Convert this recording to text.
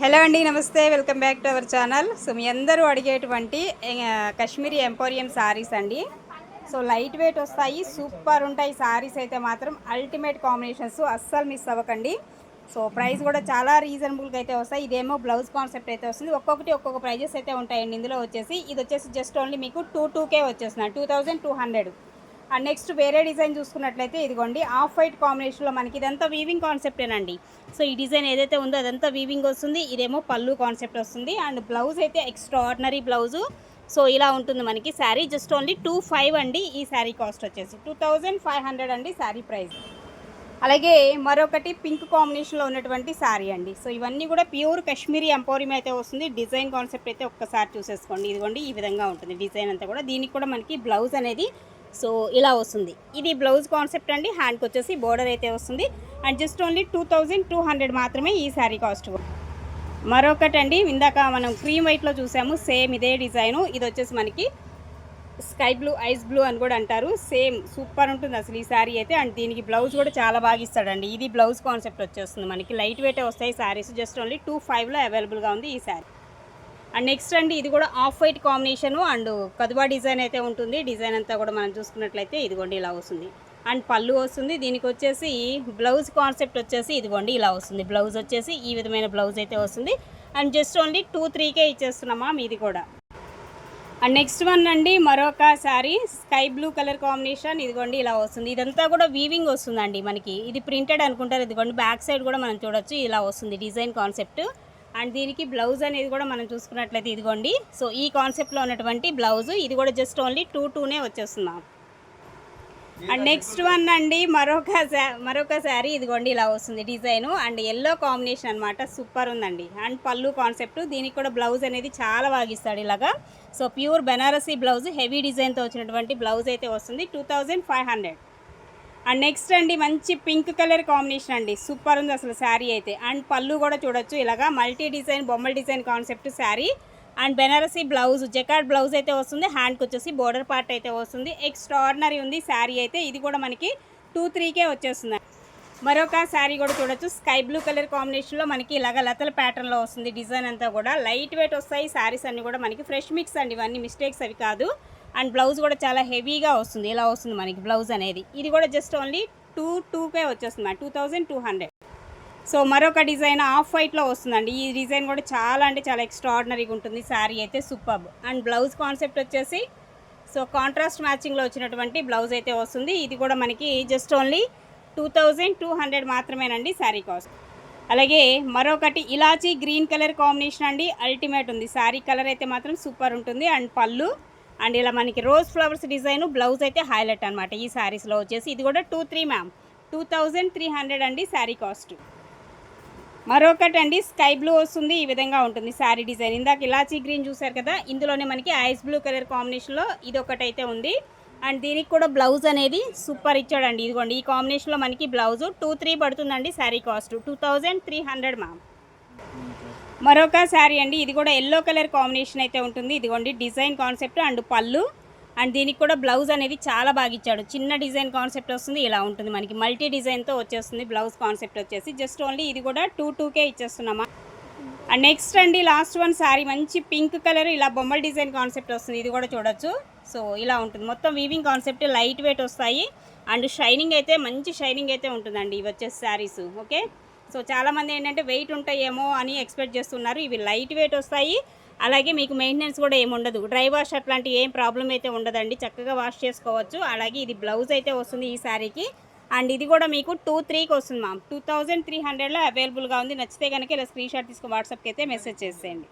Hello అండి నమస్తే. Welcome back to our channel. So మీ అందరూ అడిగేటువంటి కశ్మీరీ ఎంపోరియం సారీస్ అండి. సో లైట్ వెయిట్ వస్తాయి సూపర్ ఉంటాయి. సారీస్ అయితే మాత్రం అల్టిమేట్ కాంబినేషన్స్ అస్సలు మిస్ అవ్వకండి. సో ప్రైస్ కూడా చాలా రీజనబుల్గా అయితే వస్తాయి. ఇదేమో బ్లౌజ్ కాన్సెప్ట్ అయితే వస్తుంది. ఒక్కొక్కటి ఒక్కొక్క ప్రైజెస్ అయితే ఉంటాయండి. ఇందులో వచ్చేసి ఇది వచ్చేసి జస్ట్ ఓన్లీ మీకు టూ టూకే వచ్చేస్తున్నాయి. Two thousand two hundred. And next వేరే డిజైన్ చూసుకున్నట్లయితే ఇదిగోండి ఆఫ్ వైట్ కాంబినేషన్లో మనకి ఇదంతా వీవింగ్ కాన్సెప్టేనండి సో ఈ డిజైన్ ఏదైతే ఉందో అదంతా వీవింగ్ వస్తుంది ఇదేమో పళ్ళు కాన్సెప్ట్ వస్తుంది. అండ్ బ్లౌజ్ అయితే ఎక్స్ట్రా ఆర్డినరీ బ్లౌజు సో ఇలా ఉంటుంది మనకి sari. Just only two five అండి ఈ శారీ కాస్ట్ వచ్చేసి. టూ థౌజండ్ ఫైవ్ హండ్రెడ్ అండి శారీ ప్రైస్. అలాగే మరొకటి పింక్ కాంబినేషన్లో ఉన్నటువంటి శారీ అండి. సో ఇవన్నీ కూడా ప్యూర్ కాశ్మీరీ ఎంపోరియం అయితే వస్తుంది. డిజైన్ కాన్సెప్ట్ అయితే ఒక్కసారి చూసేసుకోండి. ఇదిగోండి ఈ విధంగా ఉంటుంది డిజైన్ అంతా కూడా. దీనికి కూడా మనకి బ్లౌజ్ అనేది సో ఇలా వస్తుంది. ఇది బ్లౌజ్ కాన్సెప్ట్ అండి. హ్యాండ్కి వచ్చేసి బోర్డర్ అయితే వస్తుంది. And just only two thousand two hundred మాత్రమే ఈ శారీ కాస్ట్. మరొకటి అండి ఇందాక మనం క్రీమ్ వైట్లో చూసాము. సేమ్ ఇదే డిజైను. ఇది వచ్చేసి మనకి స్కై బ్లూ ఐస్ బ్లూ అని కూడా అంటారు. సేమ్ సూపర్ ఉంటుంది అసలు ఈ శారీ అయితే. అండ్ దీనికి బ్లౌజ్ కూడా చాలా బాగా ఇస్తాడండి. ఇది బ్లౌజ్ కాన్సెప్ట్ వచ్చేస్తుంది. మనకి లైట్ వెయిటే వస్తాయి శారీస్. జస్ట్ ఓన్లీ టూ ఫైవ్లో అవైలబుల్గా ఉంది ఈ శారీ. అండ్ నెక్స్ట్ అండి ఇది కూడా ఆఫ్ వైట్ కాంబినేషను అండ్ కదువా డిజైన్ అయితే ఉంటుంది. డిజైన్ అంతా కూడా మనం చూసుకున్నట్లయితే ఇదిగోండి ఇలా వస్తుంది. అండ్ పళ్ళు వస్తుంది. దీనికి వచ్చేసి బ్లౌజ్ కాన్సెప్ట్ వచ్చేసి ఇదిగోండి ఇలా వస్తుంది. బ్లౌజ్ వచ్చేసి ఈ విధమైన బ్లౌజ్ అయితే వస్తుంది. And just only two three K ఇచ్చేస్తున్నామా మీది కూడా. అండ్ నెక్స్ట్ వన్ అండి మరొక sari sky blue colour combination. ఇదిగోండి ఇలా వస్తుంది. ఇదంతా కూడా వీవింగ్ వస్తుందండి మనకి. ఇది ప్రింటెడ్ అనుకుంటారు. ఇదిగోండి బ్యాక్ సైడ్ కూడా మనం చూడొచ్చు. ఇలా వస్తుంది డిజైన్ కాన్సెప్ట్. అండ్ దీనికి బ్లౌజ్ అనేది కూడా మనం చూసుకున్నట్లయితే ఇదిగోండి. సో ఈ కాన్సెప్ట్లో ఉన్నటువంటి బ్లౌజ్. ఇది కూడా జస్ట్ ఓన్లీ టూ టూనే వచ్చేస్తున్నాం అండ్ నెక్స్ట్ వన్ అండి మరొక శా- మరొక శారీ ఇదిగోండి ఇలా వస్తుంది డిజైన్ అండ్ ఎల్లో కాంబినేషన్ అనమాట సూపర్ ఉందండి. అండ్ పళ్ళు కాన్సెప్ట్ దీనికి కూడా బ్లౌజ్ అనేది చాలా బాగా ఇస్తాడు ఇలాగా. So pure Banarasi blouse heavy డిజైన్తో వచ్చినటువంటి బ్లౌజ్ అయితే వస్తుంది. Two thousand five hundred and next అండి మంచి పింక్ కలర్ కాంబినేషన్ అండి. సూపర్ ఉంది అసలు శారీ అయితే. అండ్ పళ్ళు కూడా చూడొచ్చు. ఇలాగా మల్టీ డిజైన్ బొమ్మల design concept sari. And Banarasi blouse jacquard blouse అయితే వస్తుంది. హ్యాండ్కి వచ్చేసి బోర్డర్ పార్ట్ అయితే వస్తుంది. ఎక్స్ట్రాడినరీ ఉంది శారీ అయితే. ఇది కూడా మనకి టూ త్రీకే వచ్చేస్తుంది. మరొక శారీ కూడా చూడొచ్చు. స్కై బ్లూ కలర్ కాంబినేషన్లో మనకి ఇలాగ లతల ప్యాటర్న్లో వస్తుంది డిజైన్ అంతా కూడా. లైట్ వెయిట్ వస్తాయి. శారీస్ అన్నీ కూడా మనకి ఫ్రెష్ మిక్స్ అండి. ఇవన్నీ మిస్టేక్స్ అవి కాదు. అండ్ బ్లౌజ్ కూడా చాలా హెవీగా వస్తుంది. ఇలా వస్తుంది మనకి బ్లౌజ్ అనేది? ఇది కూడా జస్ట్ ఓన్లీ టూ టూకే వచ్చేస్తుంది two thousand two hundred. So మరొక డిజైన్ ఆఫ్ వైట్లో వస్తుందండి. ఈ డిజైన్ కూడా చాలా అంటే చాలా ఎక్స్ట్రాడినరీగా ఉంటుంది. శారీ అయితే సూపర్. అండ్ బ్లౌజ్ కాన్సెప్ట్ వచ్చేసి సో కాంట్రాస్ట్ మ్యాచింగ్లో వచ్చినటువంటి బ్లౌజ్ అయితే వస్తుంది. ఇది కూడా మనకి just only two thousand two hundred మాత్రమేనండి శారీ కాస్ట్. అలాగే మరొకటి ఇలాచీ గ్రీన్ కలర్ కాంబినేషన్ అండి. అల్టిమేట్ ఉంది. శారీ కలర్ అయితే మాత్రం సూపర్ ఉంటుంది. అండ్ పళ్ళు అండ్ ఇలా మనకి రోజ్ ఫ్లవర్స్ డిజైన్ బ్లౌజ్ అయితే హైలైట్ అనమాట ఈ శారీస్లో వచ్చేసి ఇది కూడా two three ma'am two thousand three hundred అండి శారీ కాస్ట్ మరొకటి అండి స్కై బ్లూ వస్తుంది ఈ విధంగా ఉంటుంది శారీ డిజైన్ ఇందాక ఇలాచీ గ్రీన్ చూసారు కదా ఇందులోనే మనకి ఐస్ బ్లూ కలర్ కాంబినేషన్లో ఇది ఒకటైతే ఉంది. అండ్ దీనికి కూడా బ్లౌజ్ అనేది సూపర్ ఇచ్చాడండి. ఇదిగోండి ఈ కాంబినేషన్లో మనకి బ్లౌజ్ టూ త్రీ పడుతుందండి sari cost two thousand three hundred ma'am మరొక శారీ అండి ఇది కూడా ఎల్లో కలర్ కాంబినేషన్ అయితే ఉంటుంది. ఇదిగోండి డిజైన్ కాన్సెప్ట్ అండ్ పళ్ళు. అండ్ దీనికి కూడా బ్లౌజ్ అనేది చాలా బాగా ఇచ్చాడు. చిన్న డిజైన్ కాన్సెప్ట్ వస్తుంది ఇలా ఉంటుంది మనకి. మల్టీ డిజైన్తో వచ్చేస్తుంది బ్లౌజ్ కాన్సెప్ట్ వచ్చేసి. జస్ట్ ఓన్లీ ఇది కూడా టూ టూకే ఇచ్చేస్తున్నామా? అండ్ నెక్స్ట్ అండి లాస్ట్ వన్ శారీ మంచి పింక్ కలర్ ఇలా బొమ్మల డిజైన్ కాన్సెప్ట్ వస్తుంది. ఇది కూడా చూడొచ్చు. సో ఇలా ఉంటుంది. మొత్తం వీవింగ్ కాన్సెప్ట్ లైట్ వెయిట్ వస్తాయి. అండ్ షైనింగ్ అయితే మంచి షైనింగ్ అయితే ఉంటుందండి. ఇవి వచ్చేసి శారీస్ ఓకే సో చాలామంది ఏంటంటే వెయిట్ ఉంటాయేమో అని ఎక్స్పెక్ట్ చేస్తున్నారు. ఇవి లైట్ వెయిట్ వస్తాయి. అలాగే మీకు మెయింటెనెన్స్ కూడా ఏమి ఉండదు. డ్రై వాష్ అట్లాంటి ఏం ప్రాబ్లం అయితే ఉండదండి. చక్కగా వాష్ చేసుకోవచ్చు. అలాగే ఇది బ్లౌజ్ అయితే వస్తుంది ఈ శారీకి. అండ్ ఇది కూడా మీకు టూ త్రీకి వస్తుంది మ్యామ్ టూ థౌజండ్ త్రీ హండ్రెడ్లో అవైలబుల్గా ఉంది. నచ్చితే కనుక ఇలా స్క్రీన్ షాట్ తీసుకుని వాట్సాప్కి అయితే మెసేజ్ చేసేయండి.